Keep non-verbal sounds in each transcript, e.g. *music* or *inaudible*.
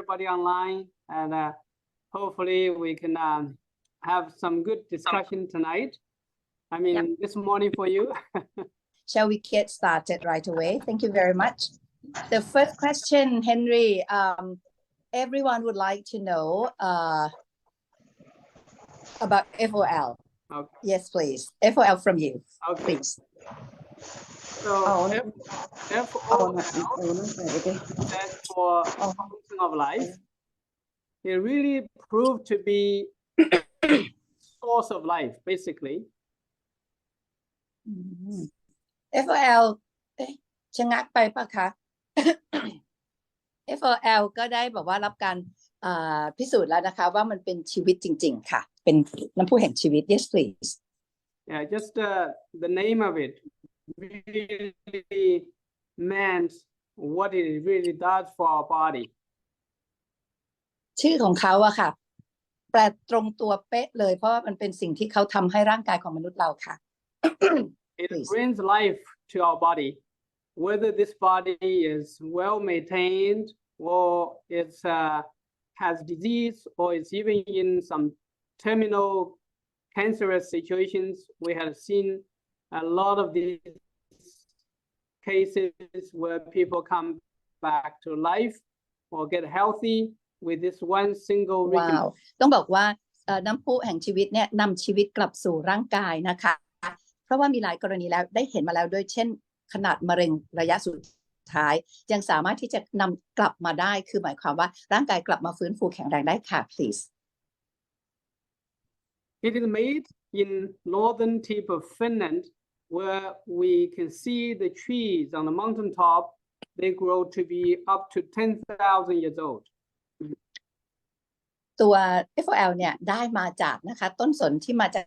everybody online, and uh, hopefully we can um, have some good discussion tonight. I mean, this morning for you. *laughs* Shall we get started right away? Thank you very much. The first question, Henry, um, everyone would like to know uh, about FOL. Okay. Yes, please. FOL from you, Okay, please. So Oh, F, เอา FOL นะเอานะใส่ไปดิ stands for Oh. function of life. It really proved to be source of life, basically. FOL ชะงักไปปะคะ FOL ก็ได้บอกว่ารับการอ่าพิสูจน์แล้วนะคะว่ามันเป็นชีวิตจริง ๆ ค่ะ เป็นน้ำพุแห่งชีวิต yes please Yeah, just uh, the name of it really meant what it really does for our body. ชื่อของเขาอะค่ะ แปลตรงตัวเป๊ะเลย เพราะว่ามันเป็นสิ่งที่เขาทำให้ร่างกายของมนุษย์เราค่ะ It Please. brings life to our body, whether this body is well maintained or it's uh, has disease or is even in some terminal cancerous situations. We have seen a lot of these cases where people come back to life or get healthy with this one single ว้าว reason. ต้องบอกว่าเอ่อน้ำพุแห่งชีวิตเนี่ยนำชีวิตกลับสู่ร่างกายนะคะ เพราะว่ามีหลายกรณีแล้วได้เห็นมาแล้วด้วยเช่น ขนาดมะเร็งระยะสุดท้าย ยังสามารถที่จะนำกลับมาได้คือหมายความว่าร่างกายกลับมาฟื้นฟูแข็งแรงได้ค่ะ please It is made in northern tip of Finland, where we can see the trees on the mountaintop. They grow to be up to 10,000 years old. ตัว FOL เนี่ยได้มาจากนะคะ ต้นสนที่มาจาก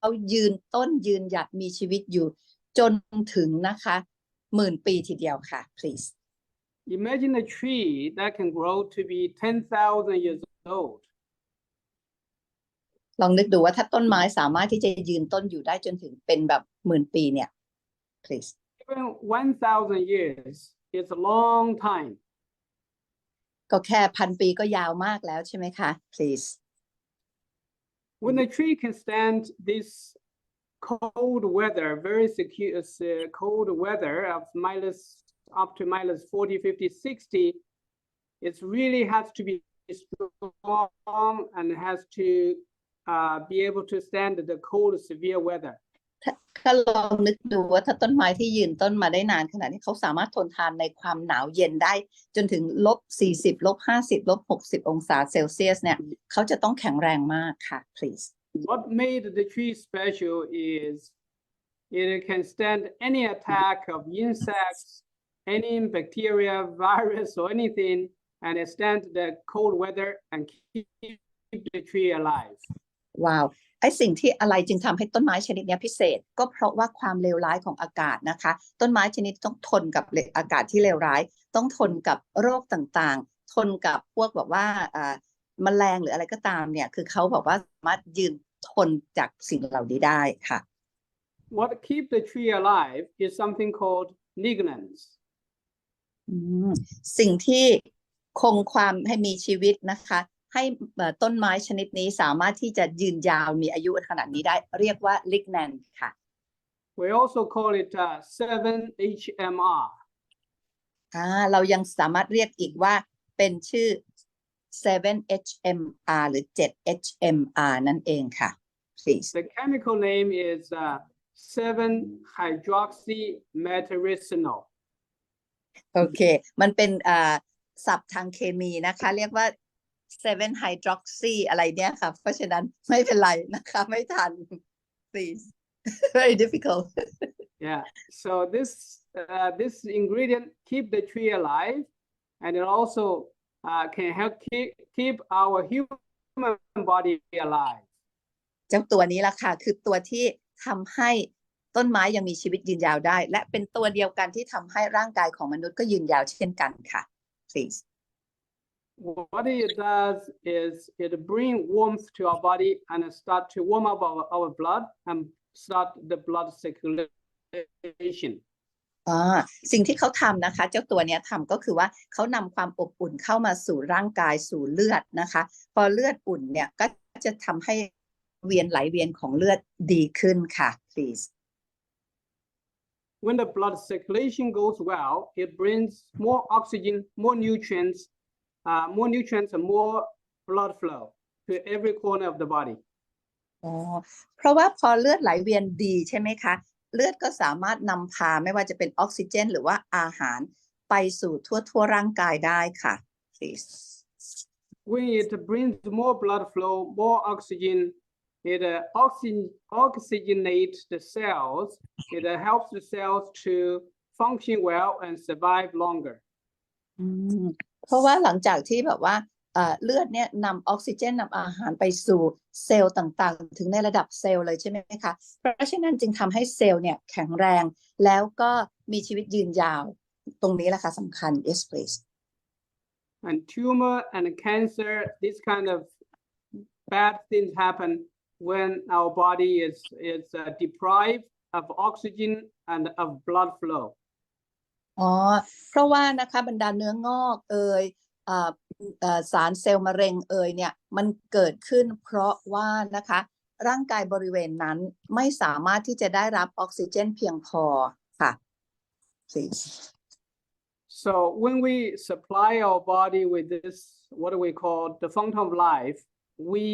เอายืนต้นยืนหยัดมีชีวิตอยู่จนถึงนะคะหมื่นปีทีเดียวค่ะ please Imagine a tree that can grow to be 10,000 years old. ลองนึกดูว่าถ้าต้นไม้สามารถที่จะยืนต้นอยู่ได้จนถึงเป็นแบบหมื่นปีเนี่ย please Even 1,000 years is a long time. ก็แค่พันปีก็ยาวมากแล้วใช่ไหมคะ please When a tree can stand this cold weather, very secure, uh, cold weather of minus up to minus 40, 50, 60, it really has to be strong and has to uh, be able to stand the cold, severe weather. ถ้าลองนึกดูว่าถ้าต้นไม้ที่ยืนต้นมาได้นานขนาดนี้เขาสามารถทนทานในความหนาวเย็นได้ จนถึงลบ 40 ลบ 50 ลบ 60 องศาเซลเซียสเนี่ยเขาจะต้องแข็งแรงมากค่ะ please What made the tree special is it can stand any attack of insects, any bacteria, virus, or anything, and it stand the cold weather and keep the tree alive. ว้าวไอสิ่งที่อะไรจึงทำให้ต้นไม้ชนิดเนี้ยพิเศษ ก็เพราะว่าความเลวร้ายของอากาศนะคะ ต้นไม้ชนิดต้องทนกับเลอากาศที่เลวร้าย ต้องทนกับโรคต่างๆ ทนกับพวกแบบว่าอ่าแมลงหรืออะไรก็ตามเนี่ย คือเขาบอกว่าสามารถยืนทนจากสิ่งเหล่านี้ได้ค่ะ What keep the tree alive is something called lignans. อืมสิ่งที่คงความให้มีชีวิตนะคะ ให้เอ่อต้นไม้ชนิดนี้สามารถที่จะยืนยาวมีอายุขนาดนี้ได้เรียกว่าลิกแนนค่ะ We also call it uh, 7-HMR. อ่าเรายังสามารถเรียกอีกว่าเป็นชื่อ 7HMR หรือ 7HMR นั่นเองค่ะ please The chemical name is uh, 7-hydroxymethylresinol. โอเค มันเป็นอ่าศัพท์ทางเคมีนะคะ เรียกว่า 7 hydroxy อะไรเนี่ยค่ะ เพราะฉะนั้นไม่เป็นไรนะคะ ไม่ทัน please very difficult Yeah, so this uh, this ingredient keep the tree alive, and it also uh, can help keep keep our human body alive. เจ้าตัวนี้ล่ะค่ะ คือตัวที่ทำให้ต้นไม้ยังมีชีวิตยืนยาวได้ และเป็นตัวเดียวกันที่ทำให้ร่างกายของมนุษย์ก็ยืนยาวเช่นกันค่ะ please What it does is it bring warmth to our body and it start to warm up our, our blood and start the blood circulation. อ่าสิ่งที่เขาทำนะคะ เจ้าตัวเนี้ยทำก็คือว่าเขานำความอบอุ่นเข้ามาสู่ร่างกายสู่เลือดนะคะ พอเลือดอุ่นเนี่ยก็จะทำให้เวียนไหลเวียนของเลือดดีขึ้นค่ะ please When the blood circulation goes well, it brings more oxygen, more nutrients, uh, more nutrients and more blood flow to every corner of the body. อ๋อเพราะว่าพอเลือดไหลเวียนดีใช่ไหมคะ เลือดก็สามารถนำพาไม่ว่าจะเป็นออกซิเจน หรือว่าอาหารไปสู่ทั่วทั่วร่างกายได้ค่ะ please When it brings more blood flow, more oxygen, it uh, oxygen oxygenate the cells. It uh, helps the cells to function well and survive longer. อืม เพราะว่าหลังจากที่แบบว่าเลือดเนี่ยนำออกซิเจนนำอาหารไปสู่เซลล์ต่างๆ ถึงในระดับเซลล์เลยใช่ไหมคะ เพราะฉะนั้นจึงทำให้เซลล์เนี่ยแข็งแรง แล้วก็มีชีวิตยืนยาว ตรงนี้แหละค่ะสำคัญ yes please And tumor and cancer, this kind of bad things happen when our body is is deprived of oxygen and of blood flow. อ๋อ เพราะว่านะคะบรรดาเนื้องอกเอ่ยสารเซลล์มะเร็งเอ่ยเนี่ยมันเกิดขึ้นเพราะว่านะคะร่างกายบริเวณนั้นไม่สามารถที่จะได้รับออกซิเจนเพียงพอค่ะ please So when we supply our body with this, what do we call the fountain of life, we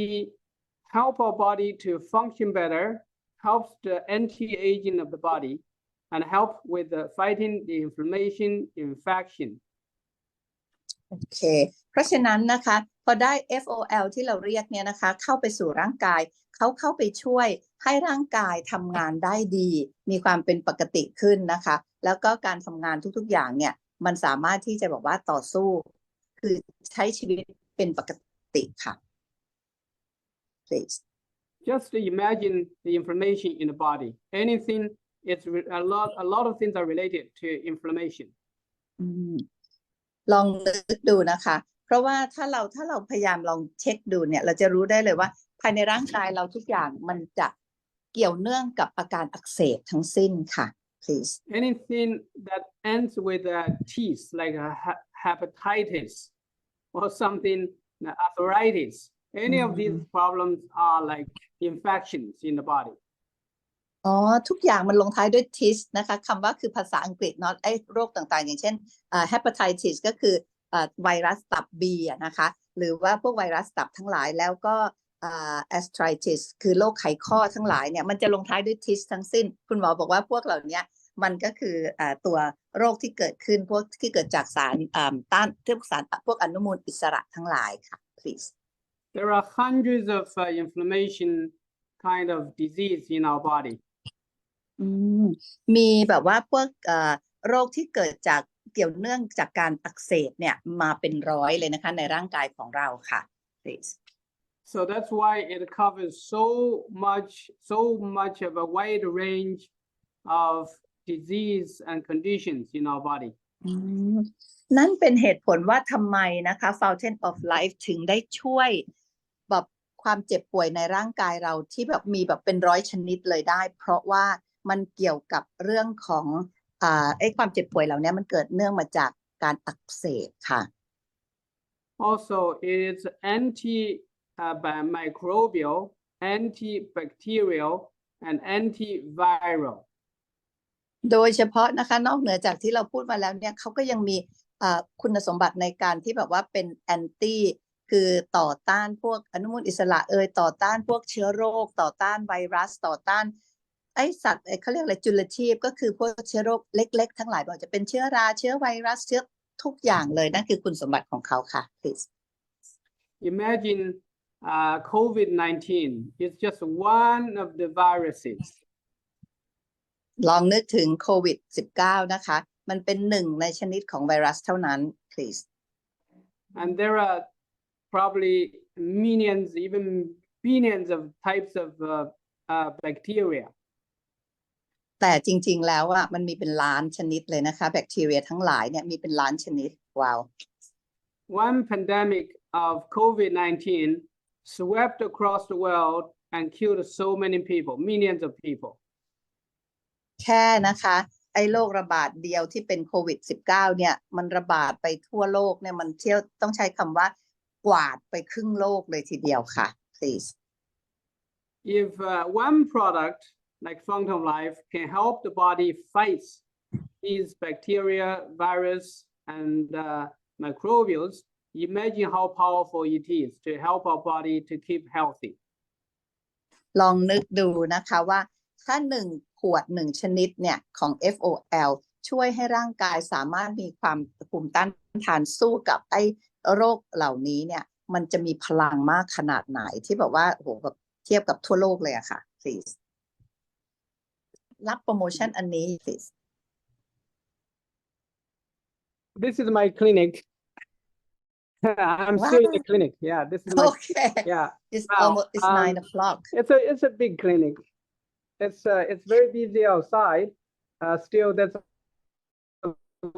help our body to function better, helps the anti-aging of the body, and help with the fighting the inflammation, infection. โอเค เพราะฉะนั้นนะคะ พอได้ FOL ที่เราเรียกเนี่ยนะคะ เข้าไปสู่ร่างกาย เขาเข้าไปช่วยให้ร่างกายทำงานได้ดี มีความเป็นปกติขึ้นนะคะ แล้วก็การทำงานทุกๆอย่างเนี่ย มันสามารถที่จะบอกว่าต่อสู้ คือใช้ชีวิตเป็นปกติค่ะ please Just imagine the inflammation in the body. Anything, it's re- a lot, a lot of things are related to inflammation. อืมลองนึกดูนะคะ เพราะว่าถ้าเราถ้าเราพยายามลองเช็คดูเนี่ย เราจะรู้ได้เลยว่า ภายในร่างกายเราทุกอย่างมันจะเกี่ยวเนื่องกับอาการอักเสบทั้งสิ้นค่ะ please Anything that ends with a teeth, like a he- hepatitis or something, uh, arthritis, any of these problems are like infections in the body. อ๋อ ทุกอย่างมันลงท้ายด้วย tis นะคะคำว่าคือภาษาอังกฤษเนาะไอ้โรคต่างๆ อย่างเช่นอ่า hepatitis ก็คืออ่าไวรัสตับ B อะนะคะ หรือว่าพวกไวรัสตับทั้งหลายแล้วก็อ่า arthritis คือโรคไขข้อทั้งหลายเนี่ยมันจะลงท้ายด้วย tis ทั้งสิ้น คุณหมอบอกว่าพวกเหล่านี้มันก็คืออ่าตัวโรคที่เกิดขึ้นพวกที่เกิดจากสารอ่าต้านพวกสารพวกอนุมูลอิสระทั้งหลายค่ะ please There are hundreds of uh, inflammation kind of disease in our body. อืม มีแบบว่าพวก เอ่อ โรคที่เกิดจากเกี่ยวเนื่องจากการอักเสบเนี่ยมาเป็นร้อยเลยนะคะในร่างกายของเราค่ะ please So that's why it covers so much, so much of a wide range of disease and conditions in our body. อืมนั่นเป็นเหตุผลว่าทำไมนะคะ Fountain of Life ถึงได้ช่วยแบบความเจ็บป่วยในร่างกายเราที่แบบมีแบบเป็นร้อยชนิดเลยได้ เพราะว่า มันเกี่ยวกับเรื่องของอ่าไอ้ความเจ็บป่วยเหล่านี้มันเกิดเนื่องมาจากการอักเสบค่ะ Also, it's antimicrobial, antibacterial, and antiviral. โดยเฉพาะนะคะนอกเหนือจากที่เราพูดมาแล้วเนี่ยเขาก็ยังมีอ่าคุณสมบัติในการที่แบบว่าเป็นแอนตี้คือต่อต้านพวกอนุมูลอิสระเอยต่อต้านพวกเชื้อโรค ต่อต้านไวรัส ต่อต้าน ไอสัตว์ไอ้เขาเรียกอะไรจุลชีพ ก็คือพวกเชื้อโรคเล็ก ๆ ทั้งหลายบอกจะเป็นเชื้อราเชื้อไวรัสเชื้อทุกอย่างเลยนั่นคือคุณสมบัติของเขาค่ะ please Imagine uh, COVID-19 is just one of the viruses. ลองนึกถึงโควิด -19 นะคะ มันเป็นหนึ่งในชนิดของไวรัสเท่านั้น please And there are probably millions, even billions of types of uh, uh, bacteria. แต่จริง ๆ แล้วอะมันมีเป็นล้านชนิดเลยนะคะ แบคทีเรียทั้งหลายเนี่ยมีเป็นล้านชนิดว้าว One pandemic of COVID-19 swept across the world and killed so many people, millions of people. แค่นะคะไอ้โรคระบาดเดียวที่เป็นโควิด -19 เนี่ย มันระบาดไปทั่วโลกเนี่ย มันเที่ยวต้องใช้คำว่ากวาดไปครึ่งโลกเลยทีเดียวค่ะ please If uh, one product like Fountain of Life can help the body fight these bacteria, virus, and uh, microbials, imagine how powerful it is to help our body to keep healthy. ลองนึกดูนะคะว่าถ้าหนึ่งขวดหนึ่งชนิดเนี่ยของ FOL ช่วยให้ร่างกายสามารถมีความภูมิต้านทานสู้กับไอ้โรคเหล่านี้เนี่ย มันจะมีพลังมากขนาดไหนที่แบบว่าโหแบบเทียบกับทั่วโลกเลยอะค่ะ please รับโปรโมชั่นอันนี้ please This is my clinic. *laughs* I'm still in the Wow. clinic. Yeah, this is my, okay yeah. it's Wow, almost it's um, nine o'clock It's a it's a big clinic. It's uh it's very busy outside. Uh, still there's a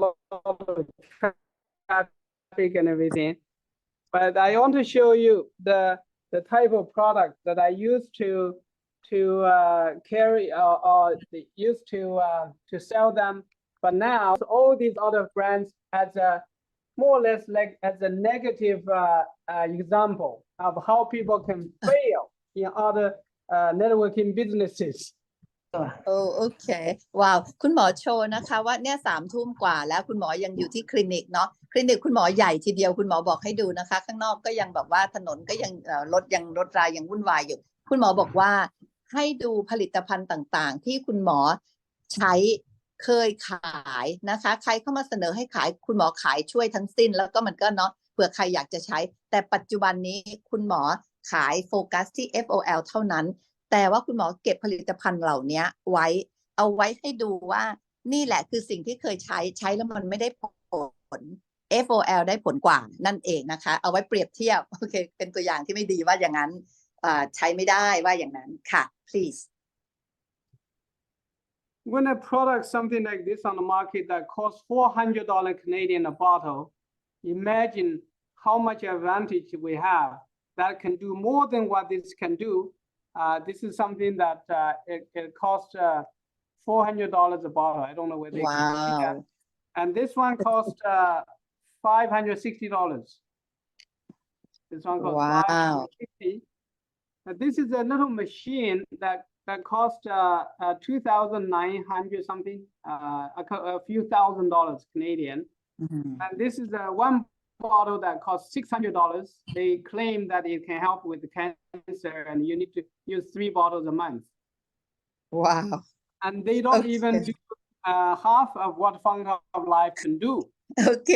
lot of traffic and everything. But I want to show you the the type of product that I used to to uh, carry or, or the- used to uh, to sell them. But now all these other brands as a more or less like as a negative uh, uh, example of how people can fail in other uh, networking businesses. โอ้โอเคว้าวคุณหมอโชว์นะคะว่าเนี่ยสามทุ่มกว่าแล้วคุณหมอยังอยู่ที่คลินิกเนาะคลินิกคุณหมอใหญ่ทีเดียวคุณหมอบอกให้ดูนะคะ ข้างนอกก็ยังแบบว่าถนนก็ยังเอ่อรถยังรถรายังวุ่นวายอยู่ คุณหมอบอกว่า ให้ดูผลิตภัณฑ์ต่างๆ ที่คุณหมอใช้เคยขายนะคะ ใครเข้ามาเสนอให้ขายคุณหมอขายช่วยทั้งสิ้น แล้วก็มันก็เนาะเผื่อใครอยากจะใช้ แต่ปัจจุบันนี้คุณหมอขายโฟกัสที่ FOL เท่านั้น แต่ว่าคุณหมอเก็บผลิตภัณฑ์เหล่านี้ไว้ เอาไว้ให้ดูว่านี่แหละคือสิ่งที่เคยใช้ใช้แล้วมันไม่ได้ผล FOL ได้ผลกว่านั่นเองนะคะ เอาไว้เปรียบเทียบโอเคเป็นตัวอย่างที่ไม่ดีว่าอย่างนั้น ใช้ไม่ได้ว่าอย่างนั้นค่ะ please When a product, something like this on the market that costs four hundred dollar Canadian a bottle, imagine how much advantage we have that can do more than what this can do. Uh, this is something that uh, it, it costs uh, four hundred dollars a bottle. I don't know whether you can see that. wow And this one cost uh, five hundred sixty dollars. This one costs Wow. five hundred sixty. But this is a little machine that that cost uh, uh, two thousand nine hundred something, uh, a, cou- a few thousand dollars Canadian. อืม And this is a one bottle that costs six hundred dollars. They claim that it can help with the cancer, and you need to use three bottles a month. ว้าว And they don't even Okay. do uh, half of what Fountain of Life can do. โอเค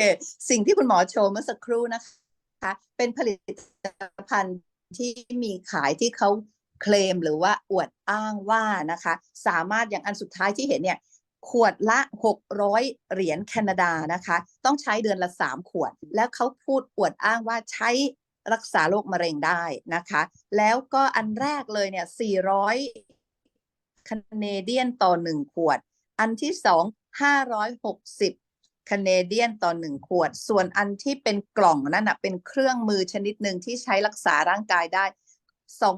สิ่งที่คุณหมอโชว์เมื่อสักครู่นะคะ เป็นผลิตภัณฑ์ ที่มีขายที่เขาเคลมหรือว่าอวดอ้างว่านะคะ สามารถอย่างอันสุดท้ายที่เห็นเนี่ยขวดละ 600 เหรียญแคนาดานะคะ ต้องใช้เดือนละ 3 ขวด แล้วเขาพูดอวดอ้างว่าใช้รักษาโรคมะเร็งได้นะคะ แล้วก็อันแรกเลยเนี่ย 400แคนาเดียนต่อ 1 ขวด อันที่สอง560 แคนาเดียนต่อหนึ่งขวด ส่วนอันที่เป็นกล่องนั่นนะเป็นเครื่องมือชนิดหนึ่งที่ใช้รักษาร่างกายได้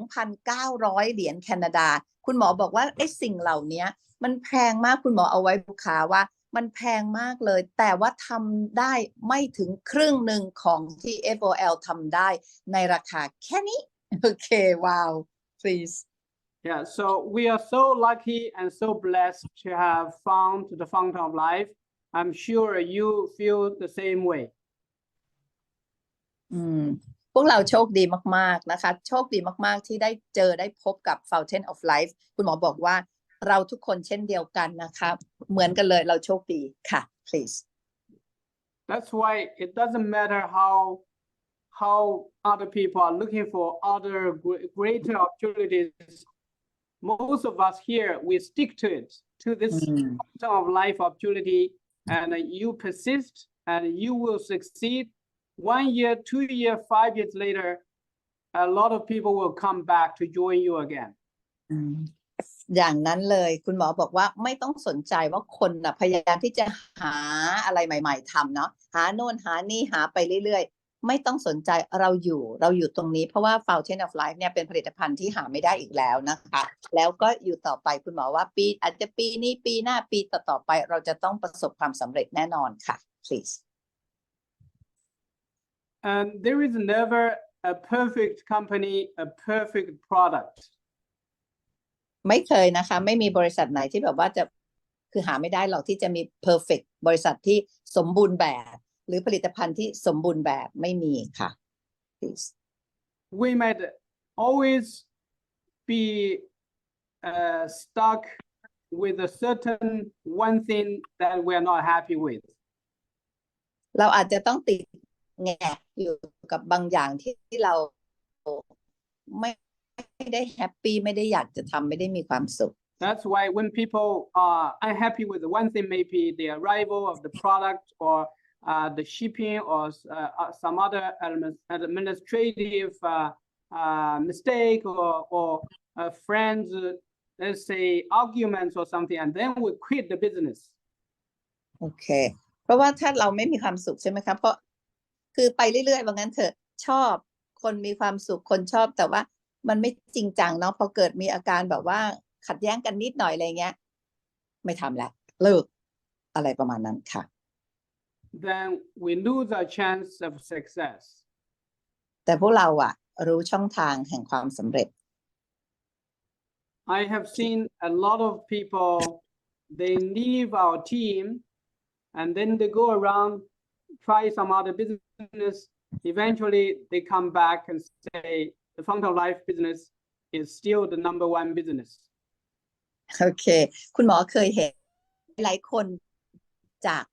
2,900 เหรียญแคนาดา คุณหมอบอกว่าไอ้สิ่งเหล่านี้มันแพงมากคุณหมอเอาไว้ลูกค้าว่ามันแพงมากเลย แต่ว่าทำได้ไม่ถึงครึ่งหนึ่งของที่ FOL ทำได้ในราคาแค่นี้ โอเค ว้าว please Yeah, so we are so lucky and so blessed to have found the fountain of life. I'm sure you feel the same way. อืมพวกเราโชคดีมาก ๆ นะคะ โชคดีมาก ๆ ที่ได้เจอได้พบกับ Fountain of Life คุณหมอบอกว่าเราทุกคนเช่นเดียวกันนะคะ เหมือนกันเลยเราโชคดีค่ะ please That's why it doesn't matter how how other people are looking for other gre- greater opportunities. Most of us here we stick to it to this Mm. fountain of life opportunity, and uh, you persist, and you will succeed. One year, two year, five years later, a lot of people will come back to join you again. อืมอย่างนั้นเลย คุณหมอบอกว่าไม่ต้องสนใจว่าคนนะพยายามที่จะหาอะไรใหม่ ๆทำเนาะหาโน่นหานี่หาไปเรื่อย ไม่ต้องสนใจเราอยู่เราอยู่ตรงนี้เพราะว่า Fountain of Life เนี่ยเป็นผลิตภัณฑ์ที่หาไม่ได้อีกแล้วนะคะ แล้วก็อยู่ต่อไปคุณหมอว่าปีอาจจะปีนี้ปีหน้าปีต่อๆไป เราจะต้องประสบความสำเร็จแน่นอนค่ะ please And there is never a perfect company, a perfect product. ไม่เคยนะคะ ไม่มีบริษัทไหนที่แบบว่าจะคือหาไม่ได้หรอกที่จะมี perfect บริษัทที่สมบูรณ์แบบ หรือผลิตภัณฑ์ที่สมบูรณ์แบบไม่มีค่ะ please We might always be uh, stuck with a certain one thing that we're not happy with. เราอาจจะต้องติดแงกอยู่กับบางอย่างที่เราไม่ไม่ได้แฮปปี้ไม่ได้อยากจะทำไม่ได้มีความสุข That's why when people are unhappy with one thing, maybe the arrival of the product or uh, the shipping or uh, some other element, administrative uh, uh, mistake or, or uh, friends, uh, let's say arguments or something, and then we quit the business. โอเค เพราะว่าถ้าเราไม่มีความสุขใช่ไหมคะเพราะคือไปเรื่อยๆว่างั้นเถอะชอบคนมีความสุขคนชอบแต่ว่ามันไม่จริงจังเนาะพอเกิดมีอาการแบบว่าขัดแย้งกันนิดหน่อยอะไรเงี้ย ไม่ทำล้วเลิกอะไรประมาณนั้นค่ะ Then we lose our chance of success. แต่พวกเราอะรู้ช่องทางแห่งความสำเร็จ I have seen a lot of people, they leave our team and then they go around, try some other business. Eventually, they come back and say, the Fountain of Life business is still the number one business. โอเค คุณหมอเคยเห็นหลายคนจาก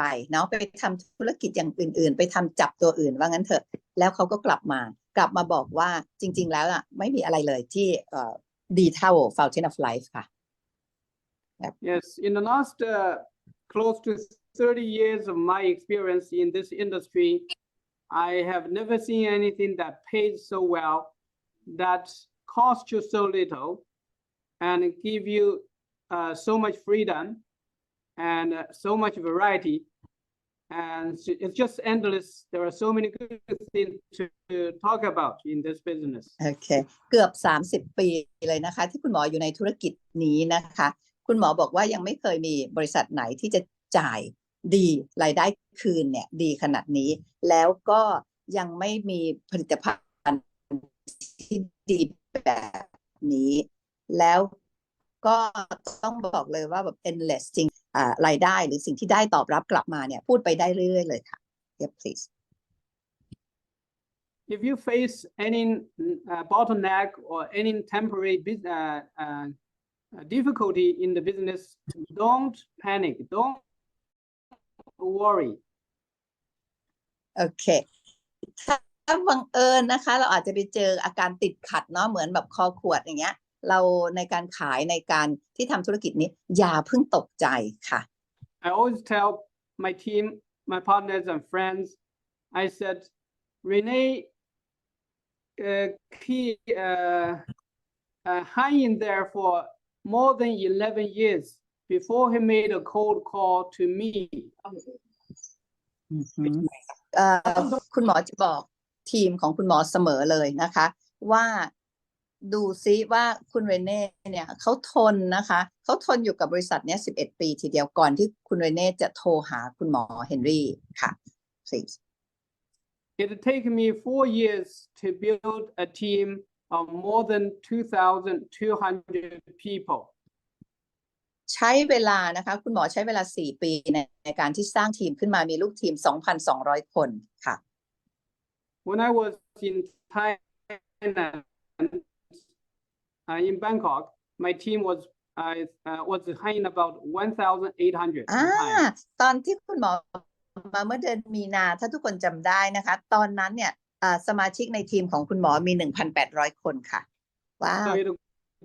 ไปเนาะไปทำธุรกิจอย่างอื่น ๆ ไปทำจับตัวอื่นว่างั้นเถอะ แล้วเขาก็กลับมากลับมาบอกว่าจริง ๆ แล้วอะไม่มีอะไรเลยที่เอ่อดีเท่า Fountain of Life ค่ะ Yes, in the last uh, close to 30 years of my experience in this industry, I have never seen anything that pays so well, that costs you so little, and give you uh, so much freedom and uh, so much variety. And it's just endless. There are so many good things to, to talk about in this business. โอเค เกือบ 30 ปีเลยนะคะ ที่คุณหมออยู่ในธุรกิจนี้นะคะ คุณหมอบอกว่ายังไม่เคยมีบริษัทไหนที่จะจ่ายดีรายได้คืนเนี่ยดีขนาดนี้ แล้วก็ยังไม่มีผลิตภัณฑ์ที่ดีแบบนี้ แล้วก็ต้องบอกเลยว่าแบบ endless จ ริงอ่ารายได้หรือสิ่งที่ได้ตอบรับกลับมาเนี่ยพูดไปได้เรื่อยๆเลยค่ะ yeah please if you face any mm, uh, bottleneck or any temporary bus- uh, uh, uh, difficulty in the business, don't panic, don't worry. โอเคถ้าบังเอิญนะคะ เราอาจจะไปเจออาการติดขัดเนาะเหมือนแบบคอขวดอย่างเงี้ย เราในการขายในการที่ทำธุรกิจนี้อย่าเพิ่งตกใจค่ะ I always tell my team, my partners and friends, I said, Renee, uh, he uh, uh, hung in there for more than 11 years before he made a cold call to me. อือหือเอ่อคุณหมอจะบอกทีมของคุณหมอเสมอเลยนะคะ ว่า ดูซิว่าคุณเรเน่เนี่ยเขาทนนะคะเขาทนอยู่กับบริษัทเนี้ย11 ปีทีเดียวก่อนที่คุณเรเน่จะโทรหาคุณหมอเฮนรี่ค่ะ please It taken me four years to build a team of more than 2,200 people. ใช้เวลานะคะคุณหมอใช้เวลา 4 ปีในในการที่สร้างทีมขึ้นมามีลูกทีม 2,200 คนค่ะ When I was in Thailand, uh, in Bangkok, my team was uh, uh, was hanging about 1,800. อ่า in Thai. ตอนที่คุณหมอมาเมื่อเดือนมีนา ถ้าทุกคนจำได้นะคะ ตอนนั้นเนี่ยอ่าสมาชิกในทีมของคุณหมอมี 1,800 คนค่ะ ว้าว So it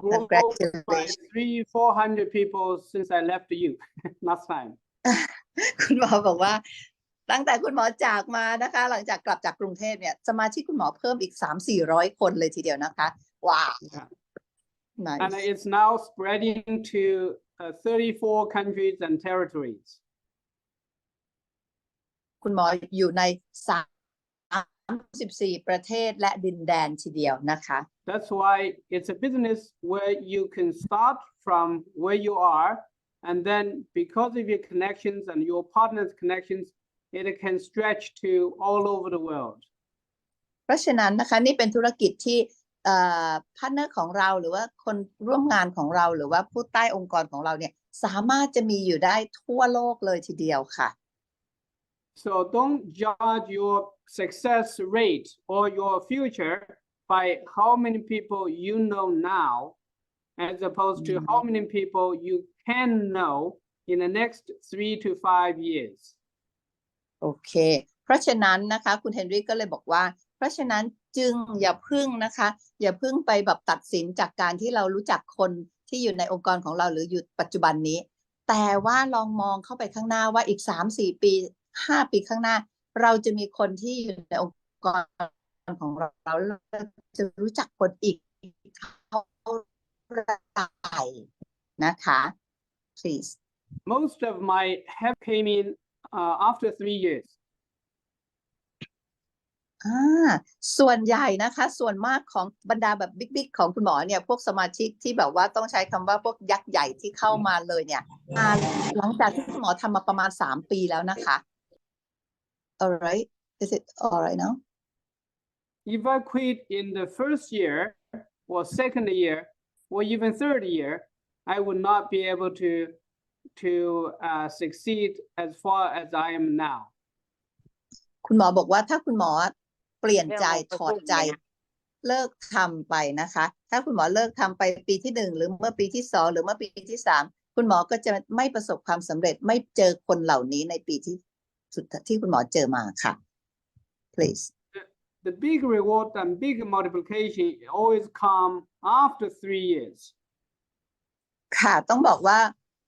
grew by Congratulations. three, 400 people since I left you last time. คุณหมอบอกว่า ตั้งแต่คุณหมอจากมานะคะ หลังจากกลับจากกรุงเทพเนี่ย สมาชิกคุณหมอเพิ่มอีก3-400คนเลยทีเดียวนะคะ ว้าว Yeah. nice And it's now spreading to uh, 34 countries and territories. คุณหมออยู่ใน 34 ประเทศและดินแดนทีเดียวนะคะ That's why it's a business where you can start from where you are, and then because of your connections and your partner's connections, it can stretch to all over the world. เพราะฉะนั้นนะคะนี่เป็นธุรกิจที่เอ่อ พาร์ทเนอร์ของเราหรือว่าคนร่วมงานของเราหรือว่าผู้ใต้องค์กรของเราเนี่ยสามารถจะมีอยู่ได้ทั่วโลกเลยทีเดียวค่ะ So don't judge your success rate or your future by how many people you know now, as opposed to how many people you can know in the next three to five years. โอเค เพราะฉะนั้นนะคะ คุณเฮนรี่ก็เลยบอกว่า เพราะฉะนั้น จึงอย่าพึ่งนะคะ อย่าพึ่งไปแบบตัดสินจากการที่เรารู้จักคนที่อยู่ในองค์กรของเราหรืออยู่ปัจจุบันนี้ แต่ว่าลองมองเข้าไปข้างหน้าว่าอีกสามสี่ปีห้าปีข้างหน้า เราจะมีคนที่อยู่ในองค์กรของเราเราจะรู้จักคนอีกเท่าไหร่นะคะ please Most of my help came in uh, after three years. อ่าส่วนใหญ่นะคะ ส่วนมากของบรรดาแบบบิ๊กๆของคุณหมอเนี่ย พวกสมาชิกที่แบบว่าต้องใช้คำว่าพวกยักษ์ใหญ่ที่เข้ามาเลยเนี่ยอ่าหลังจากที่คุณหมอทำมาประมาณสามปีแล้วนะคะ alright is it alright now If I quit in the first year or second year or even third year, I would not be able to to uh, succeed as far as I am now. คุณหมอบอกว่าถ้าคุณหมอเปลี่ยนใจเรื่องถอดของใจประสบการณ์เลิกทำไปนะคะ ถ้าคุณหมอเลิกทำไปปีที่หนึ่งหรือเมื่อปีที่สองหรือเมื่อปีที่สามคุณหมอก็จะไม่ประสบความสำเร็จไม่เจอคนเหล่านี้ในปีที่สุดที่คุณหมอเจอมาค่ะ please The big reward and big multiplication always come after three years. ค่ะต้องบอกว่า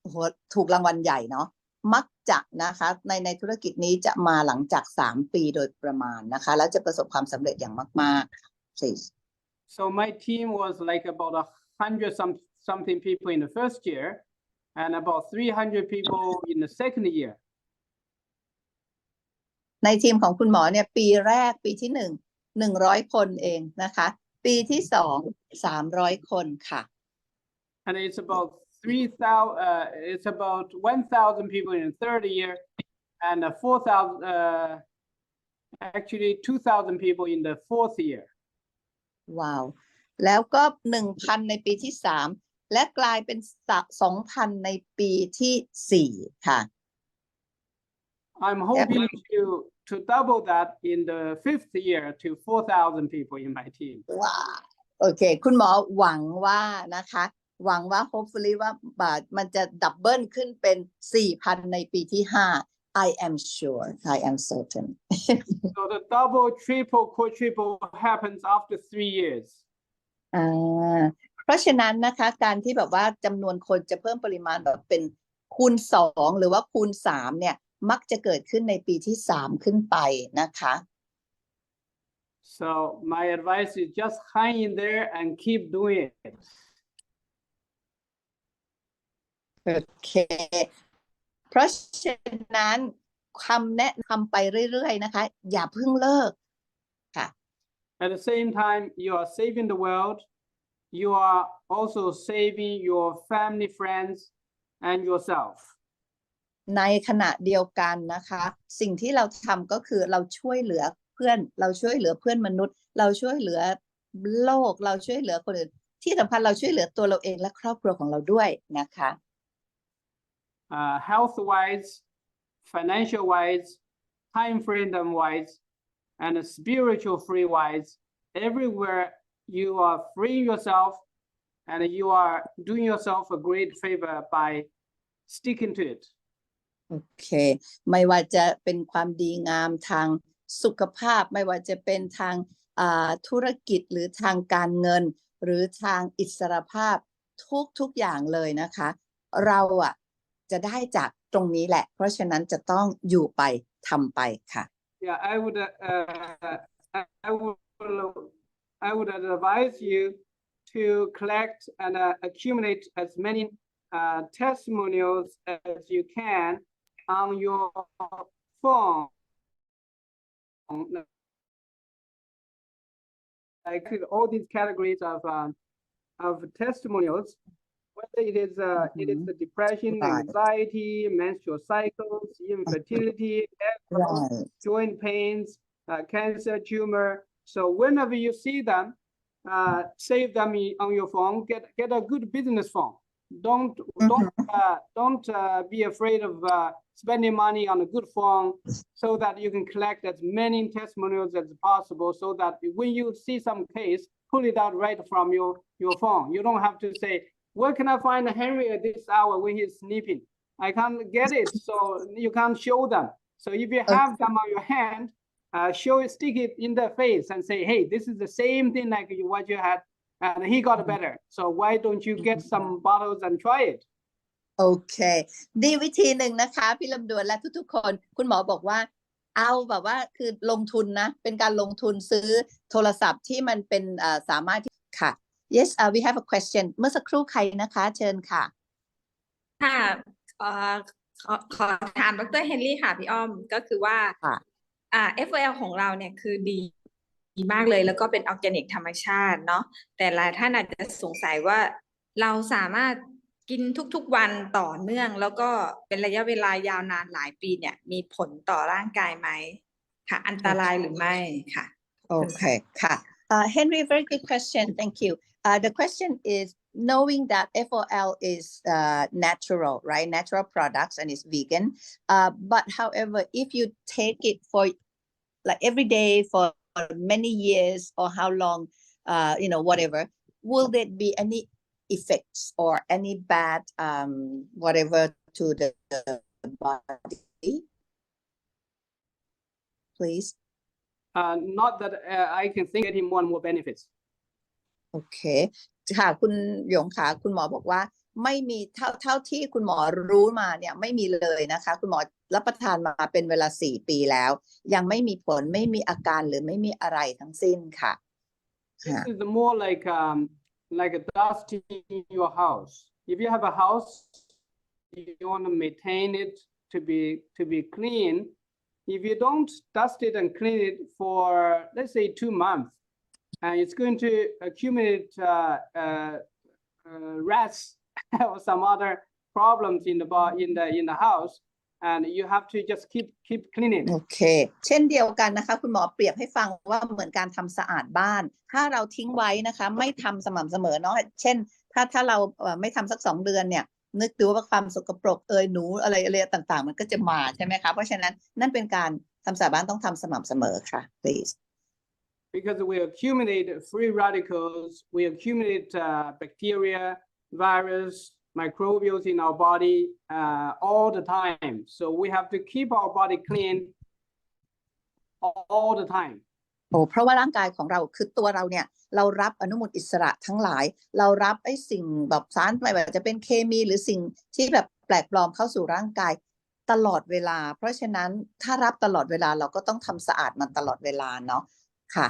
โอ้โหถูกรางวัลใหญ่เนาะมัก จะนะคะในในธุรกิจนี้จะมาหลังจากสามปีโดยประมาณนะคะ แล้วจะประสบความสำเร็จอย่างมากๆค่ะ please So my team was like about a hundred some something people in the first year, and about three hundred people in the second year. ในทีมของคุณหมอเนี่ยปีแรกปีที่หนึ่งหนึ่งร้อยคนเองนะคะ ปีที่สองสามร้อยคนค่ะ And it's about three thousand, uh, it's about one thousand people in the third year and uh, four thousand, uh, actually two thousand people in the fourth year. ว้าว แล้วก็หนึ่งพันในปีที่สามและกลายเป็นสองพันในปีที่สี่ค่ะ I'm hoping to, to double that in the fifth year to four thousand people in my team. ว้าวโอเค คุณหมอหวังว่านะคะ หวังว่า hopefully ว่าบาทมันจะดับเบิลขึ้นเป็นสี่พันในปีที่ห้า I am sure I am certain So the double, triple, quadruple happens after three years. อ่าเพราะฉะนั้นนะคะ การที่แบบว่าจำนวนคนจะเพิ่มปริมาณแบบเป็นคูณสองหรือว่าคูณสามเนี่ย มักจะเกิดขึ้นในปีที่สามขึ้นไปนะคะ So my advice is just hang in there and keep doing it. โอเค เพราะฉะนั้นคำแนะนำไปเรื่อยๆนะคะ อย่าเพิ่งเลิก At the same time, you are saving the world. You are also saving your family, friends, and yourself. ในขณะเดียวกันนะคะ สิ่งที่เราทำก็คือเราช่วยเหลือเพื่อน เราช่วยเหลือเพื่อนมนุษย์ เราช่วยเหลือโลก เราช่วยเหลือคนอื่น ที่สำคัญเราช่วยเหลือตัวเราเองและครอบครัวของเราด้วยนะคะ Uh, health wise, financial wise, time freedom wise, and spiritual free wise, everywhere you are freeing yourself and you are doing yourself a great favor by sticking to it. โอเค ไม่ว่าจะเป็นความดีงามทางสุขภาพ ไม่ว่าจะเป็นทางอ่าธุรกิจหรือทางการเงิน หรือทางอิสรภาพทุกทุกอย่างเลยนะคะ เราอ่ะ จะได้จากตรงนี้แหละ เพราะฉะนั้นจะต้องอยู่ไปทำไปค่ะ Yeah, I would, uh, uh, I I would, I would advise you to collect and uh, accumulate as many uh, testimonials as you can on your phone. include all these categories of um, of testimonials, whether it is uh, it is Mhm. the depression, Right. anxiety, menstrual cycles, infertility, right joint pains, uh, cancer, tumor. So whenever you see them, uh, save them i- on your phone. Get get a good business phone. Don't don't uh, don't uh, be afraid of uh, spending money on a good phone, so that you can collect as many testimonials as possible. So that when you see some case, pull it out right from your your phone. You don't have to say, "Where can I find Henry at this hour when he's sleeping?" I can't get it, so you can't show them. So if you have them on your hand, uh, show it, stick it in their face and say, hey, this is the same thing like you, what you had, and he got better. So why don't you get some bottles and try it? โอเค ดีวิธีหนึ่งนะคะ พี่ลำดวนและทุกๆคน คุณหมอบอกว่า เอาแบบว่าคือลงทุนนะ เป็นการลงทุนซื้อโทรศัพท์ที่มันเป็นเอ่อสามารถที่ค่ะ yes uh, we have a question เมื่อสักครู่ใครนะคะเชิญค่ะ ค่ะเอ่อขอขอถามดรเฮนรี่ค่ะพี่อ้อมก็คือว่าค่ะ อ่า FOL ของเราเนี่ยคือดีดีมากเลย แล้วก็เป็นออร์แกนิกธรรมชาติเนาะแต่หลายท่านอาจจะสงสัยว่าเราสามารถกินทุกๆวันต่อเนื่อง แล้วก็เป็นระยะเวลายาวนานหลายปีเนี่ย มีผลต่อร่างกายไหมค่ะ อันตรายหรือไม่ค่ะ Okay, ค่ะ Uh, Henry, very good question. Thank you. Uh, the question is knowing that FOL is uh, natural, right? Natural products and it's vegan. Uh, but however, if you take it for like every day for many years or how long, uh, you know, whatever, will there be any effects or any bad, um, whatever to the, the body? Please. Uh, not that uh, I can think getting more and more benefits. โอเคค่ะคุณหยงค่ะคุณหมอบอกว่า ไม่มีเท่าเท่าที่คุณหมอรู้มาเนี่ยไม่มีเลยนะคะ คุณหมอรับประทานมาเป็นเวลาสี่ปีแล้ว ยังไม่มีผลไม่มีอาการหรือไม่มีอะไรทั้งสิ้นค่ะ This Yeah. is more like um, like a dust in your house. If you have a house, you want to maintain it to be to be clean. If you don't dust it and clean it for let's say two months, and it's going to accumulate uh, uh, uh, rats *laughs* or some other problems in the bar in the in the house, and you have to just keep keep cleaning. โอเค เช่นเดียวกันนะคะ คุณหมอเปรียบให้ฟังว่าเหมือนการทำสะอาดบ้าน ถ้าเราทิ้งไว้นะคะ ไม่ทำสม่ำเสมอเนาะ เช่น ถ้าถ้าเราเอ่อไม่ทำสักสองเดือนเนี่ย นึกดูว่าความสกปรกเอยหนูอะไรอะไรต่าง ๆ มันก็จะมาใช่ไหมคะเพราะฉะนั้นนั่นเป็นการทำสาบานต้องทำสม่ำเสมอค่ะ please because we accumulate free radicals, we accumulate uh, bacteria, virus, microbials in our body uh, all the time. So we have to keep our body clean all the time. โอ้เพราะว่าร่างกายของเราคือตัวเราเนี่ยเรารับอนุมูลอิสระทั้งหลาย เรารับไอ้สิ่งแบบสารไม่ว่าจะเป็นเคมีหรือสิ่งที่แบบแปลกปลอมเข้าสู่ร่างกายตลอดเวลา เพราะฉะนั้นถ้ารับตลอดเวลาเราก็ต้องทำสะอาดมันตลอดเวลาเนาะค่ะ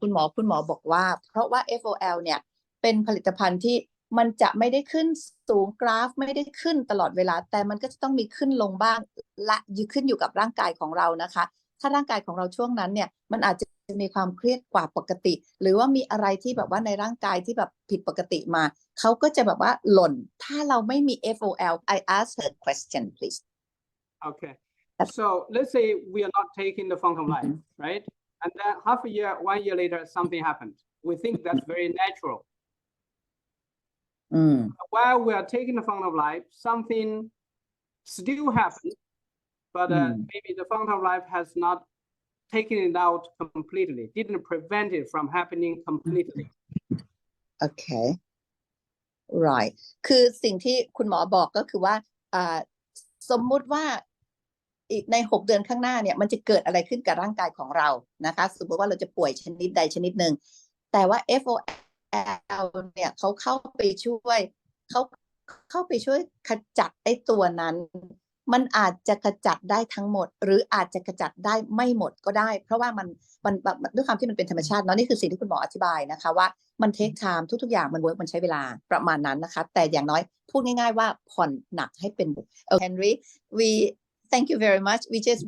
คุณหมอคุณหมอบอกว่า เพราะว่า FOL เนี่ยเป็นผลิตภัณฑ์ที่มันจะไม่ได้ขึ้นสูงกราฟไม่ได้ขึ้นตลอดเวลา แต่มันก็จะต้องมีขึ้นลงบ้าง และยึขึ้นอยู่กับร่างกายของเรานะคะ ถ้าร่างกายของเราช่วงนั้นเนี่ยมันอาจจะ มีความเครียดกว่าปกติ หรือว่ามีอะไรที่แบบว่าในร่างกายที่แบบผิดปกติมา เขาก็จะแบบว่าหล่น ถ้าเราไม่มี FOL I ask her question please Okay. That's- So let's say we are not taking the Fountain of Life, right? And then half a year, one year later, something happened. We think that's very natural. อืม while we are taking the fountain of life, something still happened, but uh, Mm. maybe the fountain of life has not taken it out completely, didn't prevent it from happening completely. โอเค right คือสิ่งที่คุณหมอบอกก็คือว่าอ่าสมมุติว่าอีกในหกเดือนข้างหน้าเนี่ยมันจะเกิดอะไรขึ้นกับร่างกายของเรานะคะ สมมติว่าเราจะป่วยชนิดใดชนิดหนึ่ง แต่ว่า FOL เนี่ยเขาเข้าไปช่วยเขาเข้าไปช่วยขจัดไอ้ตัวนั้น มันอาจจะกระจัดได้ทั้งหมด หรืออาจจะกระจัดได้ไม่หมดก็ได้ เพราะว่ามันมันด้วยความที่มันเป็นธรรมชาติเนาะนี่คือสิ่งที่คุณหมออธิบายนะคะว่ามันเทคไทม์ทุกๆอย่างมันเวิร์กมันใช้เวลาประมาณนั้นนะคะ แต่อย่างน้อยพูดง่ายๆว่าผ่อนหนักให้เป็นเฮนรี่ we thank you very much we just